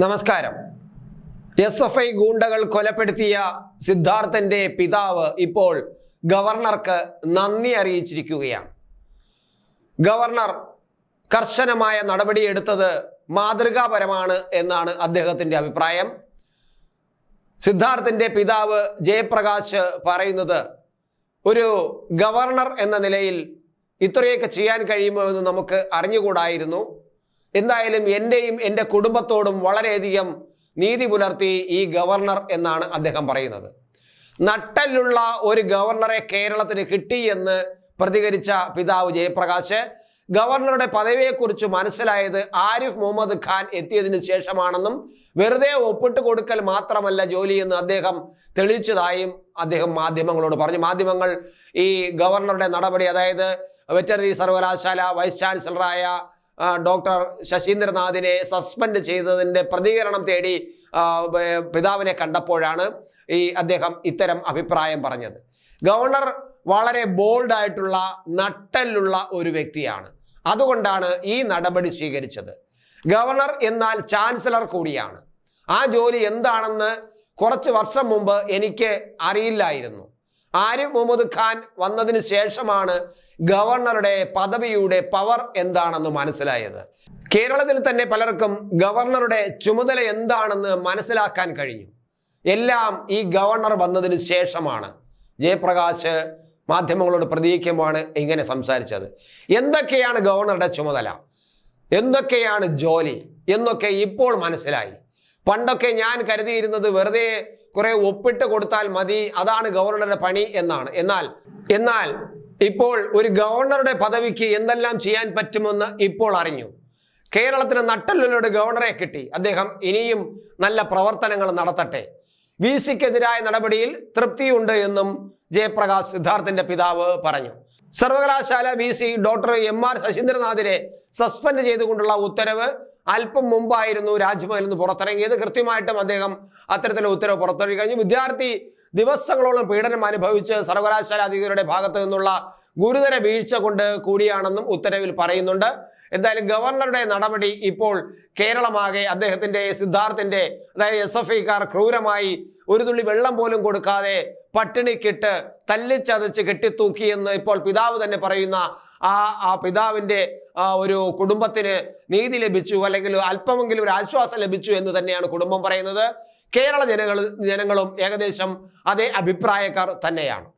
നമസ്കാരം. S F I ഗൂണ്ടകൾ കൊലപ്പെടുത്തിയ സിദ്ധാർത്ഥന്റെ പിതാവ് ഇപ്പോൾ ഗവർണർക്ക് നന്ദി അറിയിച്ചിരിക്കുകയാണ്. ഗവർണർ കർശനമായ നടപടിയെടുത്തത് മാതൃകാപരമാണ് എന്നാണ് അദ്ദേഹത്തിന്റെ അഭിപ്രായം. സിദ്ധാർത്ഥന്റെ പിതാവ് ജയപ്രകാശ് പറയുന്നത് ഒരു ഗവർണർ എന്ന നിലയിൽ ഇത്രയൊക്കെ ചെയ്യാൻ കഴിയുമോ എന്ന് നമുക്ക് അറിഞ്ഞുകൂടായിരുന്നു. എന്തായാലും എന്റെയും എന്റെ കുടുംബത്തോടും വളരെയധികം നീതി പുലർത്തി ഈ ഗവർണർ എന്നാണ് അദ്ദേഹം പറയുന്നത്. നട്ടലുള്ള ഒരു ഗവർണറെ കേരളത്തിന് കിട്ടി എന്ന് പ്രതികരിച്ച പിതാവ് ജയപ്രകാശ് ഗവർണറുടെ പദവിയെക്കുറിച്ച് മനസ്സിലായത് ആരിഫ് മുഹമ്മദ് ഖാൻ എത്തിയതിനു ശേഷമാണെന്നും വെറുതെ ഒപ്പിട്ട് കൊടുക്കൽ മാത്രമല്ല ജോലി എന്ന് അദ്ദേഹം തെളിയിച്ചതായും അദ്ദേഹം മാധ്യമങ്ങളോട് പറഞ്ഞു. മാധ്യമങ്ങൾ ഈ ഗവർണറുടെ നടപടി അതായത് വെറ്ററിനറി സർവകലാശാല വൈസ് ചാൻസലറായ ഡോക്ടർ ശശീന്ദ്രനാഥിനെ സസ്പെൻഡ് ചെയ്തതിന്റെ പ്രതികരണം തേടി പിതാവിനെ കണ്ടപ്പോഴാണ് ഈ അദ്ദേഹം ഇത്തരം അഭിപ്രായം പറഞ്ഞത്. ഗവർണർ വളരെ ബോൾഡായിട്ടുള്ള നട്ടലുള്ള ഒരു വ്യക്തിയാണ്. അതുകൊണ്ടാണ് ഈ നടപടി സ്വീകരിച്ചത്. ഗവർണർ എന്നാൽ ചാൻസലർ കൂടിയാണ്. ആ ജോലി എന്താണെന്ന് കുറച്ച് വർഷം മുമ്പ് എനിക്ക് അറിയില്ലായിരുന്നു. ആരിഫ് മുഹമ്മദ് ഖാൻ വന്നതിന് ശേഷമാണ് ഗവർണറുടെ പദവിയുടെ പവർ എന്താണെന്ന് മനസ്സിലായത്. കേരളത്തിൽ തന്നെ പലർക്കും ഗവർണറുടെ ചുമതല എന്താണെന്ന് മനസ്സിലാക്കാൻ കഴിഞ്ഞു. എല്ലാം ഈ ഗവർണർ വന്നതിന് ശേഷമാണ്. ജയപ്രകാശ് മാധ്യമങ്ങളോട് പ്രതികരിക്കുമ്പോഴാണ് ഇങ്ങനെ സംസാരിച്ചത്. എന്തൊക്കെയാണ് ഗവർണറുടെ ചുമതല? എന്തൊക്കെയാണ് ജോലി? എന്നൊക്കെ ഇപ്പോൾ മനസ്സിലായി. പണ്ടൊക്കെ ഞാൻ കരുതിയിരുന്നത് വെറുതെ കുറെ ഒപ്പിട്ട് കൊടുത്താൽ മതി അതാണ് ഗവർണറുടെ പണി എന്നാണ്. എന്നാൽ എന്നാൽ ഇപ്പോൾ ഒരു ഗവർണറുടെ പദവിക്ക് എന്തെല്ലാം ചെയ്യാൻ പറ്റുമെന്ന് ഇപ്പോൾ അറിഞ്ഞു. കേരളത്തിന് നട്ടല്ലിലൂടെ ഗവർണറെ കിട്ടി. അദ്ദേഹം ഇനിയും നല്ല പ്രവർത്തനങ്ങൾ നടത്തട്ടെ. വി സിക്കെതിരായ നടപടിയിൽ തൃപ്തിയുണ്ട് എന്നും ജയപ്രകാശ് സിദ്ധാർത്ഥിന്റെ പിതാവ് പറഞ്ഞു. സർവകലാശാല V C doctor M R ശശീന്ദ്രനാഥിനെ suspend ചെയ്തുകൊണ്ടുള്ള ഉത്തരവ് അല്പം മുമ്പായിരുന്നു രാജ്ഭവനിൽ നിന്ന് പുറത്തിറങ്ങിയത്. കൃത്യമായിട്ടും അദ്ദേഹം അത്തരത്തിലുള്ള ഉത്തരവ് പുറത്തിറങ്ങി കഴിഞ്ഞു. വിദ്യാർത്ഥി ദിവസങ്ങളോളം പീഡനം അനുഭവിച്ച് സർവകലാശാല അധികൃതരുടെ ഭാഗത്തു നിന്നുള്ള ഗുരുതര വീഴ്ച കൊണ്ട് കൂടിയാണെന്നും ഉത്തരവിൽ പറയുന്നുണ്ട്. എന്തായാലും ഗവർണറുടെ നടപടി ഇപ്പോൾ കേരളമാകെ അദ്ദേഹത്തിന്റെ സിദ്ധാർത്ഥിന്റെ അതായത് എസ് എഫ് ഐക്കാർ ക്രൂരമായി ഒരു തുള്ളി വെള്ളം പോലും കൊടുക്കാതെ പട്ടിണിക്കിട്ട് തല്ലിച്ചതച്ച് കെട്ടിത്തൂക്കി എന്ന് ഇപ്പോൾ പിതാവ് തന്നെ പറയുന്ന ആ ആ പിതാവിന്റെ ഒരു കുടുംബത്തിന് നീതി ലഭിച്ചു അല്ലെങ്കിൽ അല്പമെങ്കിലും ഒരു ആശ്വാസം ലഭിച്ചു എന്ന് തന്നെയാണ് കുടുംബം പറയുന്നത്. കേരള ജനങ്ങൾ ജനങ്ങളും ഏകദേശം അതേ അഭിപ്രായക്കാർ തന്നെയാണ്.